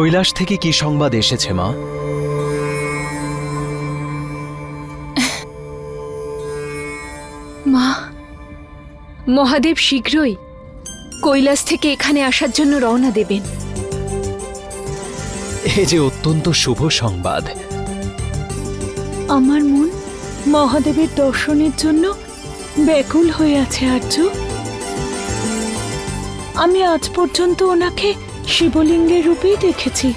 কৈলাস থেকে কি সংবাদ এসেছে মা? মা মহাদেব শীঘ্রই কৈলাস থেকে এখানে আসার জন্য রওনা দেবেন। এ যে অত্যন্ত শুভ সংবাদ। আমার মন মহাদেবের দর্শনের জন্য ব্যাকুল হয়ে আছে আর্য। আমি আজ পর্যন্ত ওনাকে শিবলিঙ্গের রূপেই দেখেছি।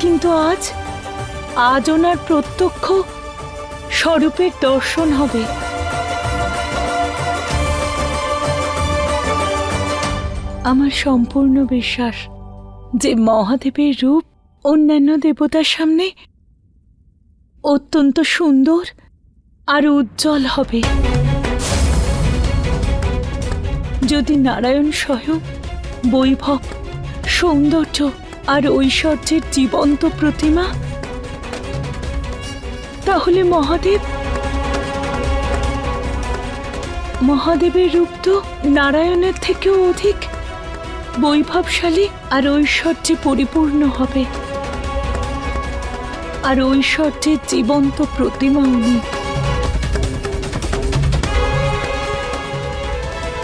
কিন্তু আজ আজ ওনার প্রত্যক্ষ স্বরূপের দর্শন হবে। আমার সম্পূর্ণ বিশ্বাস যে মহাদেবের রূপ অন্যান্য দেবতার সামনে অত্যন্ত সুন্দর আর উজ্জ্বল হবে। যদি নারায়ণ স্বয়ং বৈভব সৌন্দর্য আর ঐশ্বর্যের জীবন্ত প্রতিমা? তাহলে মহাদেব? মহাদেবের রূপ তো নারায়ণের থেকেও অধিক। বৈভবশালী আর ঐশ্বর্যে পরিপূর্ণ হবে। আর ঐশ্বর্যের জীবন্ত প্রতিমা উনি।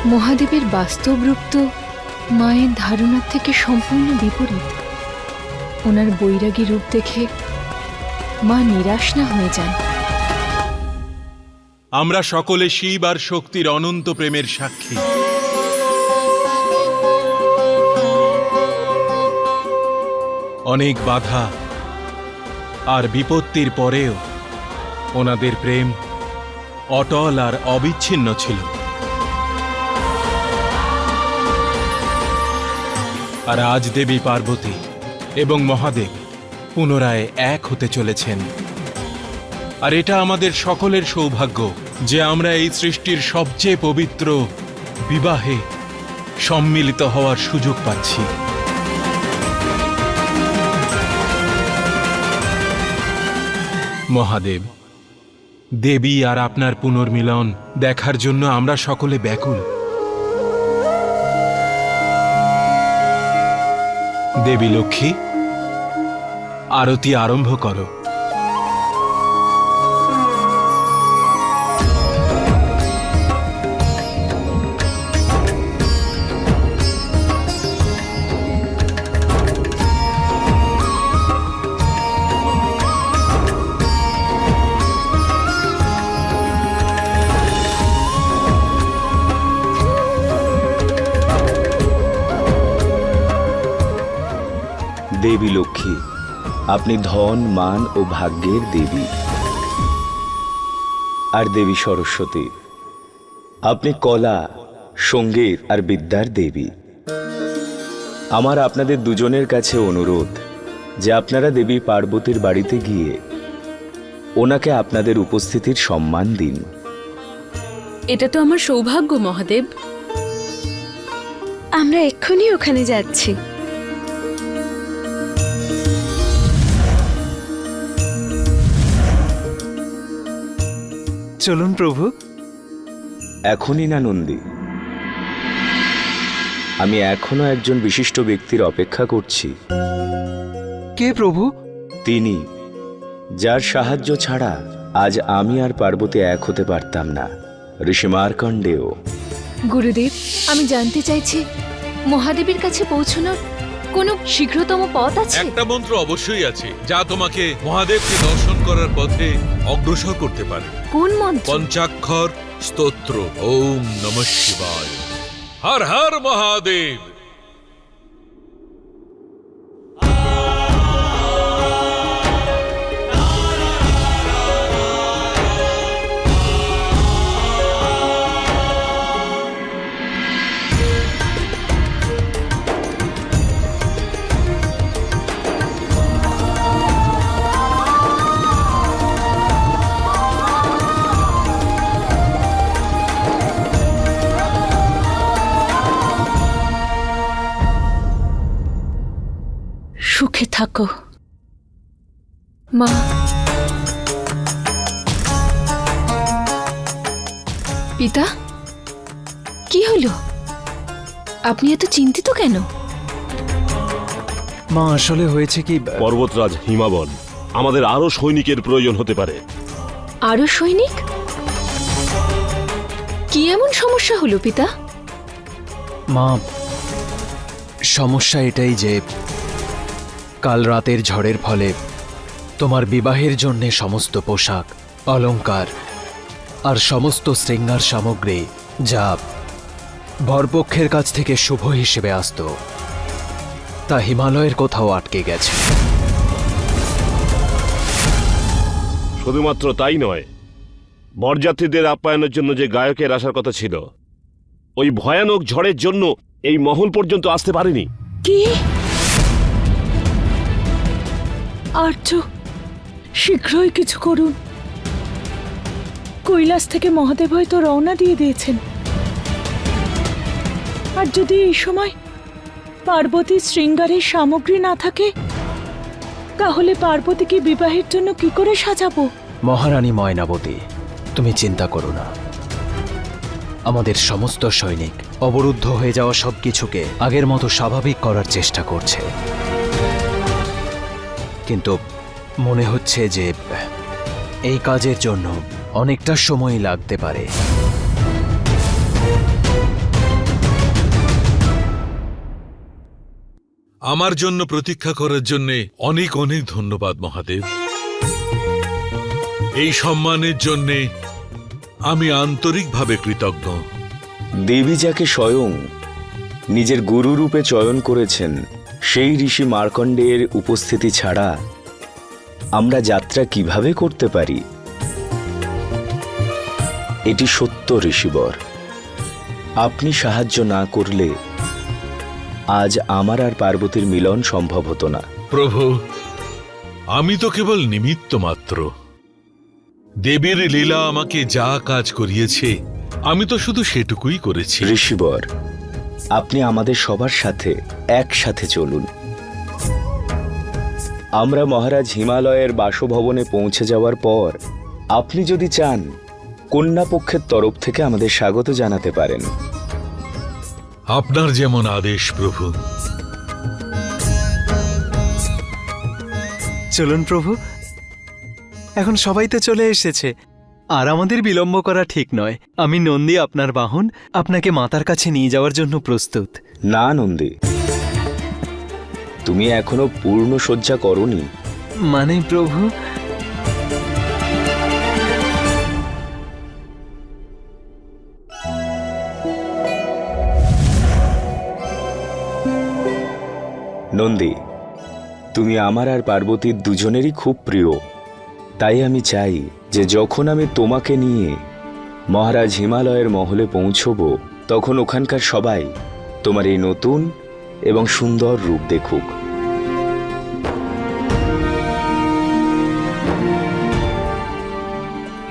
মহাদেবের বাস্তব রূপ তো মায়ের ধারণার থেকে সম্পূর্ণ বিপরীত। ওনার বৈরাগী রূপ দেখে মা নিরাশ না হয়ে যান। আমরা সকলে শিব আর শক্তির অনন্ত প্রেমের সাক্ষী। অনেক বাধা আর বিপত্তির পরেও ওনাদের প্রেম অটল আর অবিচ্ছিন্ন ছিল। আর আজ দেবী পার্বতী এবং মহাদেব পুনরায় এক হতে চলেছেন। আর এটা আমাদের সকলের সৌভাগ্য যে আমরা এই সৃষ্টির সবচেয়ে পবিত্র বিবাহে সম্মিলিত হওয়ার সুযোগ পাচ্ছি। মহাদেব, দেবী আর আপনার পুনর্মিলন দেখার জন্য আমরা সকলে ব্যাকুল। দেবী লক্ষ্মী আরতি আরম্ভ করো। দেবী লক্ষ্মী আপনি ধন মান ও ভাগ্যের দেবী। আর দেবী সরস্বতী আপনি কলা সংগীত আর বিদ্যার দেবী। আমার আপনাদের দুজনের কাছে অনুরোধ যে আপনারা দেবী পার্বতীর বাড়িতে গিয়ে ওনাকে আপনাদের উপস্থিতির সম্মান দিন। এটা তো আমার সৌভাগ্য মহাদেব। আমরা এক্ষুনি ওখানে যাচ্ছি। চলুন প্রভু। এখনই না নন্দী। আমি এখনও একজন বিশিষ্ট ব্যক্তির অপেক্ষা করছি। কে প্রভু? তিনি যার সাহায্য ছাড়া আজ আমি আর পার্বতী এক হতে পারতাম না। ঋষি মার্কণ্ডেয়। গুরুদেব আমি জানতে চাইছি মহাদেবের কাছে পৌঁছানোর কোনো শীঘ্রতম পথ আছে? একটা মন্ত্র অবশ্যই আছে যা তোমাকে মহাদেবকে দর্শন করার পথে অগ্রসর করতে পারে। কোন মন্ত্র? পঞ্চাক্ষর স্তোত্র ওম নম শিবায়। হর হর মহাদেব! থাকো। মা। পিতা কি হলো? আপনি এত চিন্তিত কেন? মা আসলে হয়েছে কি পর্বতরাজ হিমাবল আমাদের আরও সৈনিকের প্রয়োজন হতে পারে। আরও সৈনিক? কি এমন সমস্যা হলো পিতা? মা সমস্যা এটাই যে কাল রাতের ঝড়ের ফলে তোমার বিবাহের জন্য সমস্ত পোশাক অলংকার আর সমস্ত শৃঙ্গার সামগ্রী যা বরপক্ষের কাছ থেকে শুভ হিসেবে আসতো তা হিমালয়ের কোথাও আটকে গেছে। শুধুমাত্র তাই নয় বরযাত্রীদের আপ্যায়নের জন্য যে গায়কের আসার কথা ছিল ওই ভয়ানক ঝড়ের জন্য এই মহল পর্যন্ত আসতে পারেনি। কি? আর্য, শীঘ্রই কিছু করুন। কৈলাস থেকে মহাদেব হয়তো রওনা দিয়ে দিয়েছেন। আর যদি এই সময় পার্বতী শৃঙ্গারের সামগ্রী না থাকে, তাহলে পার্বতীকে বিবাহের জন্য কি করে সাজাবো? মহারানী ময়নাবতী, তুমি চিন্তা করো না। আমাদের সমস্ত সৈনিক অবরুদ্ধ হয়ে যাওয়া সবকিছুকে আগের মতো স্বাভাবিক করার চেষ্টা করছে। কিন্তু মনে হচ্ছে যে এই কাজের জন্য অনেকটা সময় লাগতে পারে। আমার জন্য প্রতীক্ষা করার জন্য অনেক অনেক ধন্যবাদ মহাদেব। এই সম্মানের জন্য আমি আন্তরিকভাবে কৃতজ্ঞ। দেবী যাকে স্বয়ং নিজের গুরু রূপে চয়ন করেছেন সেই ঋষি মার্কণ্ডেয়ের উপস্থিতি ছাড়া আমরা যাত্রা কীভাবে করতে পারি? এটি সত্য ঋষিবর। আপনি সাহায্য না করলে আজ আমার আর পার্বতীর মিলন সম্ভব হতো না। প্রভু আমি তো কেবল নিমিত্ত মাত্র। দেবীর লীলা আমাকে যা কাজ করিয়েছে আমি তো শুধু সেটুকুই করেছি। ঋষিবর আপনি আমাদের সবার সাথে একসাথে চলুন। আমরা মহারাজ হিমালয়ের বাসভবনে পৌঁছে যাওয়ার পর আপনি যদি চান কন্যা পক্ষের তরফ থেকে আমাদের স্বাগত জানাতে পারেন। আপনার যেমন আদেশ প্রভু। চলুন প্রভু এখন সবাই তো চলে এসেছে। আর আমাদের বিলম্ব করা ঠিক নয়। আমি নন্দী আপনার বাহন। আপনাকে মাতার কাছে নিয়ে যাওয়ার জন্য প্রস্তুত। না নন্দী। তুমি এখনও পূর্ণ শয্যা করনি। মানে প্রভু? নন্দী তুমি আমার আর পার্বতীর দুজনেরই খুব প্রিয়। তাই আমি চাই যে যখন আমি তোমাকে নিয়ে মহারাজ হিমালয়ের মহলে পৌঁছব, তখন ওখানকার সবাই তোমার এই নতুন এবং সুন্দর রূপ দেখুক।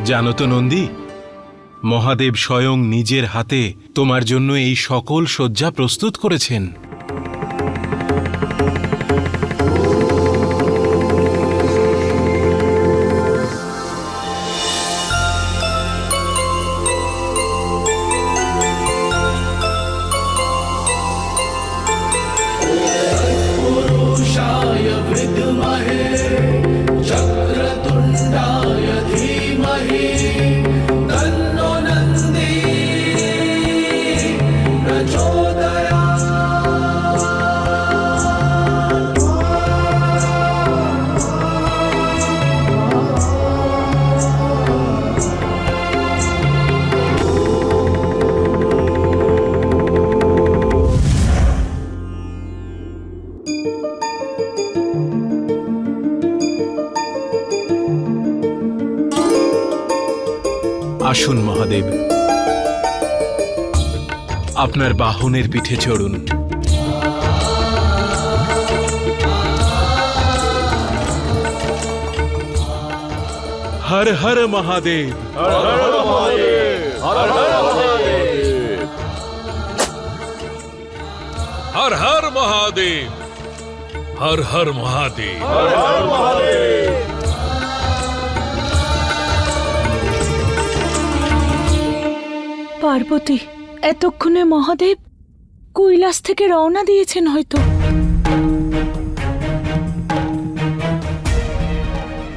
জানো তো নন্দী, মহাদেব স্বয়ং নিজের হাতে তোমার জন্য এই সকল শয্যা প্রস্তুত করেছেন। আপনার বাহনের পিঠে চড়ুন। হর হর মহাদেব। হর হর মহাদেব। হর হর মহাদেব। পার্বতী এতক্ষণে মহাদেব কৈলাস থেকে রওনা দিয়েছেন হয়তো।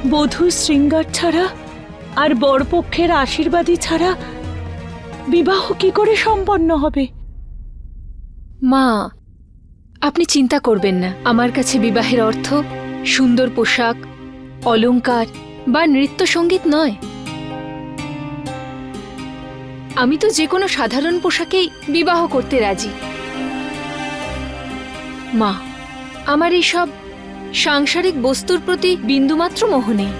বধূ শৃঙ্গার ছাড়া আর বরপক্ষের আশীর্বাদী ছাড়া বিবাহ কি করে সম্পন্ন হবে? মা, আপনি চিন্তা করবেন না। আমার কাছে বিবাহের অর্থ সুন্দর পোশাক অলঙ্কার বা নৃত্য সংগীত নয়। আমি তো যে কোনো সাধারণ পোশাকেই বিবাহ করতে রাজি। মা, আমার এই সব সাংসারিক বস্তুর প্রতি বিন্দুমাত্র মোহ নেই।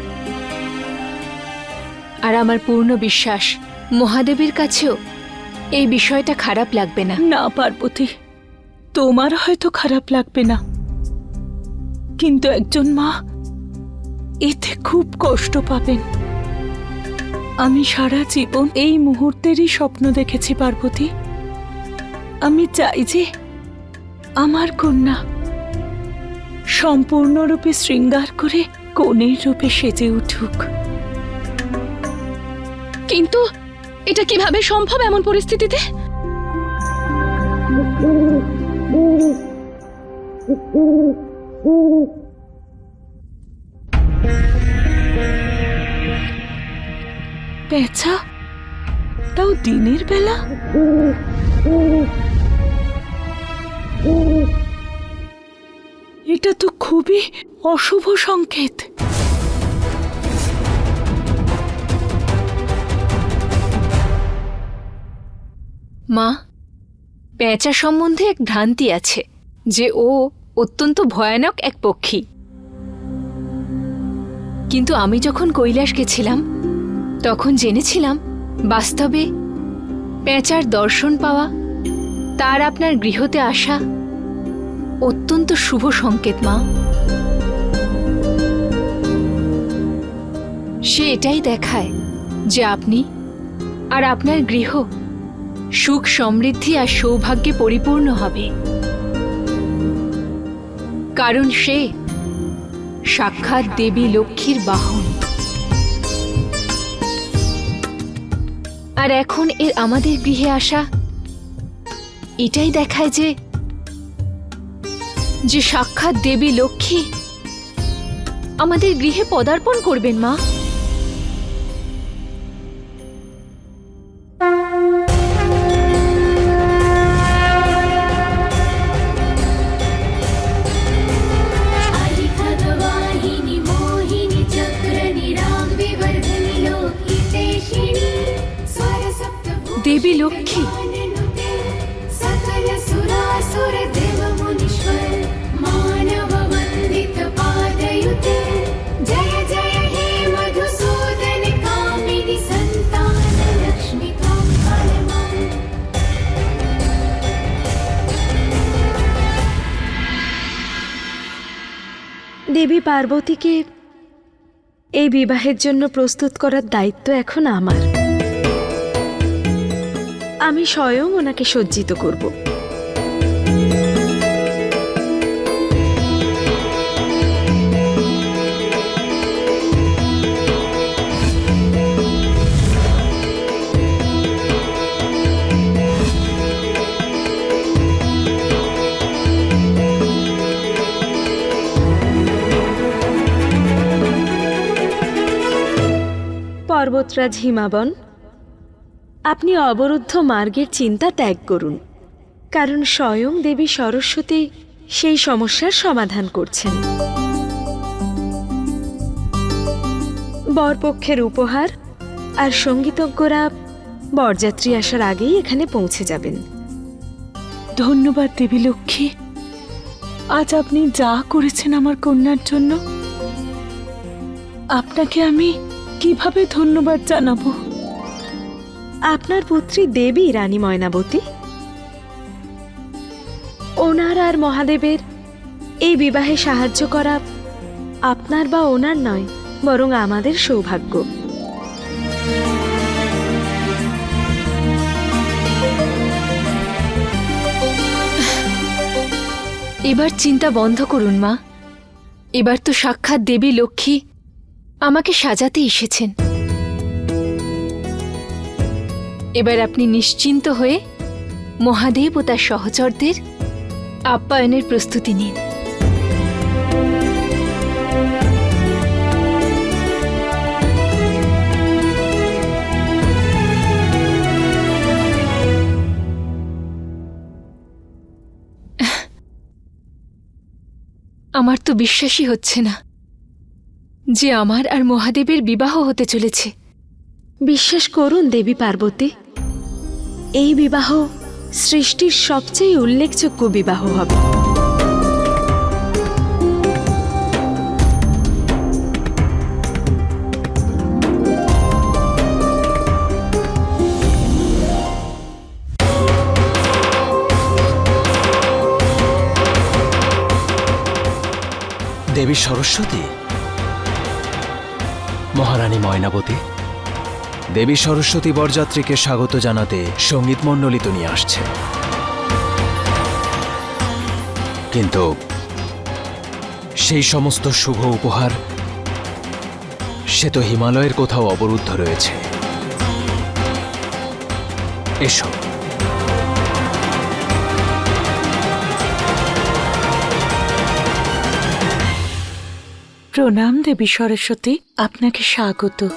আর আমার পূর্ণ বিশ্বাস মহাদেবের কাছেও এই বিষয়টা খারাপ লাগবে না। না, পার্বতী, তোমার হয়তো খারাপ লাগবে না। কিন্তু একজন মা এতে খুব কষ্ট পাবেন। আমি সারা জীবন এই মুহূর্তেরই স্বপ্ন দেখেছি পার্বতী। আমি চাই যে আমার কন্যা সম্পূর্ণরূপে শৃঙ্গার করে কনের রূপে সেজে উঠুক। কিন্তু এটা কীভাবে সম্ভব এমন পরিস্থিতিতে? পেঁচা? তাও দিনের বেলা? এটা তো খুবই অশুভ সংকেত। মা, পেঁচা সম্বন্ধে এক ভ্রান্তি আছে, যে ও অত্যন্ত ভয়ানক এক পক্ষী। কিন্তু আমি যখন কৈলাস গেছিলাম তখন জেনেছিলাম বাস্তবে পেঁচার দর্শন পাওয়া, তার আপনার গৃহতে আসা অত্যন্ত শুভ সংকেত, মা। সে এটাই দেখায় যে আপনি আর আপনার গৃহ সুখ সমৃদ্ধি আর সৌভাগ্যে পরিপূর্ণ হবে। কারণ সে সাক্ষাৎ দেবী লক্ষ্মীর বাহন। আর এখন এর আমাদের গৃহে আসা, এটাই দেখায় যে যে সাক্ষাৎ দেবী লক্ষ্মী আমাদের গৃহে পদার্পণ করবেন মা। দেবী পার্বতীকে এই বিবাহের জন্য প্রস্তুত করার দায়িত্ব এখন আমার। আমি স্বয়ং ওনাকে সজ্জিত করব। পর্বতরাজ হিমাবন আপনি অবরুদ্ধ মার্গের চিন্তা ত্যাগ করুন, কারণ স্বয়ং দেবী সরস্বতী সেই সমস্যার সমাধান করছেন। বরপক্ষের উপহার আর সঙ্গীতজ্ঞরা বরযাত্রী আসার আগেই এখানে পৌঁছে যাবেন। ধন্যবাদ দেবী লক্ষ্মী। আজ আপনি যা করেছেন আমার কন্যার জন্য, আপনাকে আমি কীভাবে ধন্যবাদ জানাব? আপনার পুত্রী দেবী রানী ময়নাবতী। ওনার আর মহাদেবের এই বিবাহে সাহায্য করা আপনার বা ওনার নয় বরং আমাদের সৌভাগ্য। এবার চিন্তা বন্ধ করুন মা। এবার তো সাক্ষাৎ দেবী লক্ষ্মী আমাকে সাজাতে এসেছেন। এবার আপনি নিশ্চিন্ত হয়ে মহাদেব ও তার সহচরদের আপ্যায়নের প্রস্তুতি নিন। আমার তো বিশ্বাসই হচ্ছে না। যে আমার আর মহাদেবের বিবাহ হতে চলেছে। বিশ্বাস করুন দেবী পার্বতী এই বিবাহ সৃষ্টির সবচেয়ে উল্লেখযোগ্য বিবাহ হবে। দেবী সরস্বতী মহারানী ময়নাবতী, দেবী সরস্বতী বরযাত্রীকে স্বাগত জানাতে সংগীত মণ্ডলী তো নিয়ে আসছে। কিন্তু সেই সমস্ত শুভ উপহার, সে তো হিমালয়ের কোথাও অবরুদ্ধ রয়েছে। এসো। প্রণাম দেবী সরস্বতী, আপনাকে স্বাগত।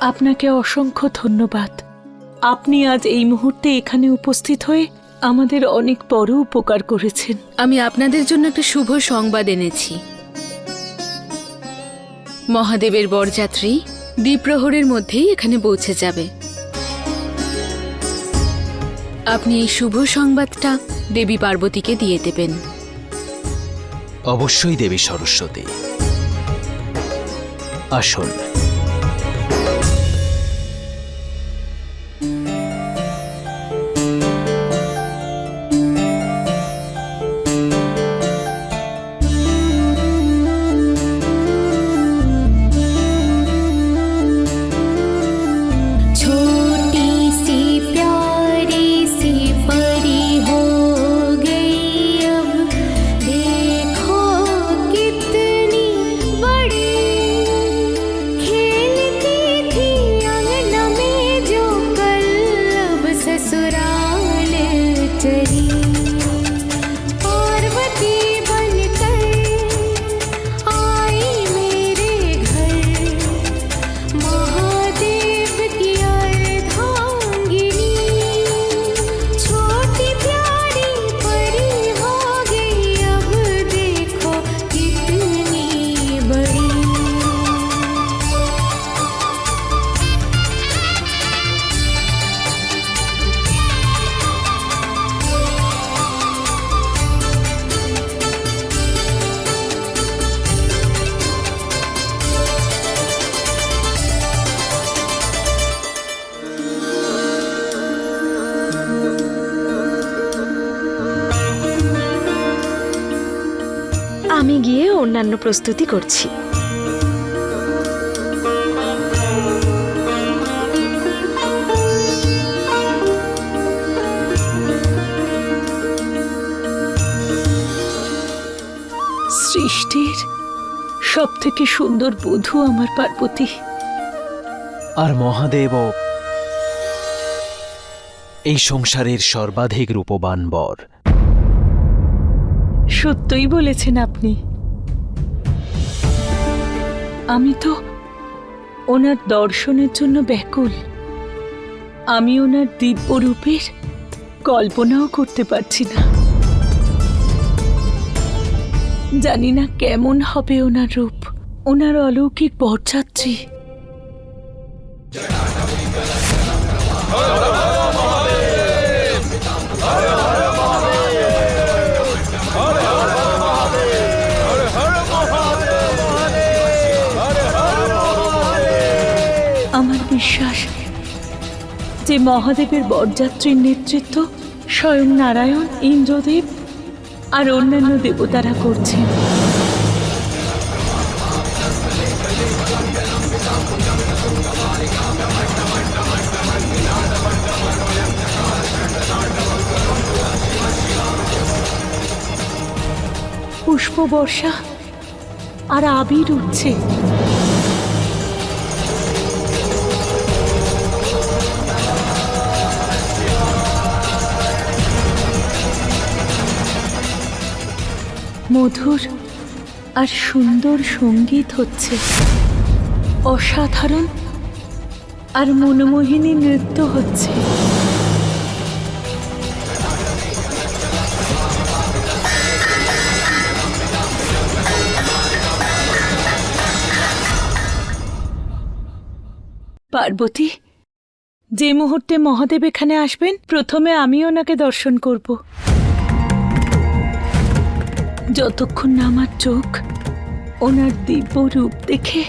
আপনাকে অসংখ্য ধন্যবাদ। আপনি আজ এই মুহূর্তে এখানে উপস্থিত হয়ে আমাদের অনেক বড় উপকার করেছেন। আমি আপনাদের জন্য একটা শুভ সংবাদ এনেছি। মহাদেবের বরযাত্রী দ্বীপ্রহরের মধ্যেই এখানে পৌঁছে যাবে। আপনি এই শুভ সংবাদটা দেবী পার্বতীকে দিয়ে দেবেন। অবশ্যই দেবী সরস্বতী। আসুন। প্রস্তুতি করছি। সৃষ্টির সব থেকে সুন্দর বধূ আমার পার্বতী। আর মহাদেব এই সংসারের সর্বাধিক রূপবান বর। সত্যই বলেছেন আপনি। আমি তো ওনার দর্শনের জন্য ব্যাকুল। আমি ওনার দিব্য রূপের কল্পনাও করতে পারছি না। জানি না কেমন হবে ওনার রূপ, ওনার অলৌকিক বরযাত্রী। বিশ্বাস। যে মহাদেবের বরযাত্রীর নেতৃত্ব স্বয়ং নারায়ণ, ইন্দ্রদেব আর অন্যান্য দেবতারা করছেন। পুষ্প বর্ষা আর আবির উঠছে। মধুর আর সুন্দর সংগীত হচ্ছে। অসাধারণ আর মনোমোহিনী নৃত্য হচ্ছে। পার্বতী, যে মুহূর্তে মহাদেব এখানে আসবেন, প্রথমে আমি ওনাকে দর্শন করব। যতক্ষণ না আমার চোখ ওনার দিব্য রূপ দেখে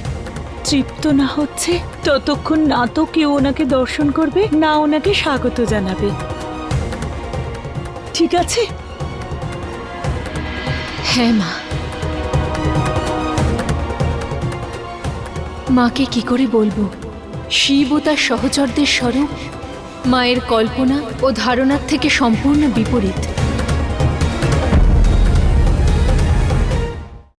তৃপ্ত না হচ্ছে, ততক্ষণ না তো কেউ ওনাকে দর্শন করবে, না ওনাকে স্বাগত জানাবে। ঠিক আছে? হ্যাঁ মা। মাকে কি করে বলব? শিব ও তার সহচরদের স্বরূপ, মায়ের কল্পনা ও ধারণার থেকে সম্পূর্ণ বিপরীত।